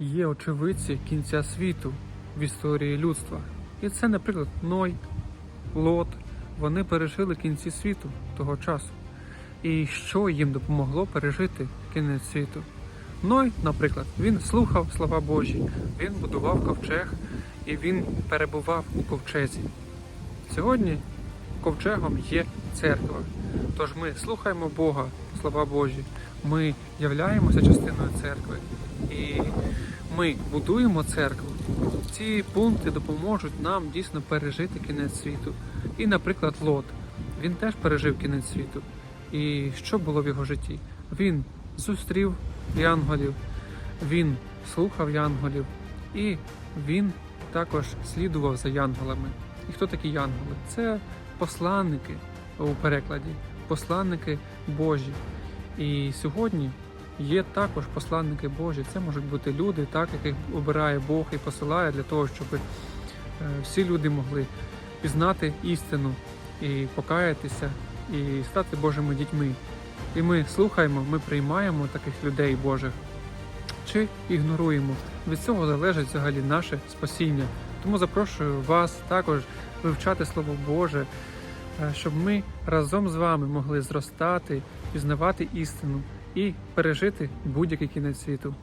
є очевидці кінця світу в історії людства. І це, наприклад, Ной, Лот. Вони пережили кінці світу того часу. І що їм допомогло пережити кінець світу? Ной, наприклад, він слухав слова Божі, він будував ковчег і він перебував у ковчезі. Сьогодні ковчегом є церква. Тож ми слухаємо Бога, слова Божі, ми являємося частиною церкви і ми будуємо церкву. Ці пункти допоможуть нам дійсно пережити кінець світу. І, наприклад, Лот. Він теж пережив кінець світу. І що було в його житті? Він зустрів янголів, він слухав янголів, і він також слідував за янголами. І хто такі янголи? Це посланники у перекладі, посланники Божі. І сьогодні є також посланники Божі. Це можуть бути люди, так, яких обирає Бог і посилає для того, щоб е, всі люди могли пізнати істину і покаятися, і стати Божими дітьми. І ми слухаємо, ми приймаємо таких людей Божих чи ігноруємо. Від цього залежить взагалі наше спасіння. Тому запрошую вас також вивчати Слово Боже, е, щоб ми разом з вами могли зростати, пізнавати істину і пережити будь-який кінець світу.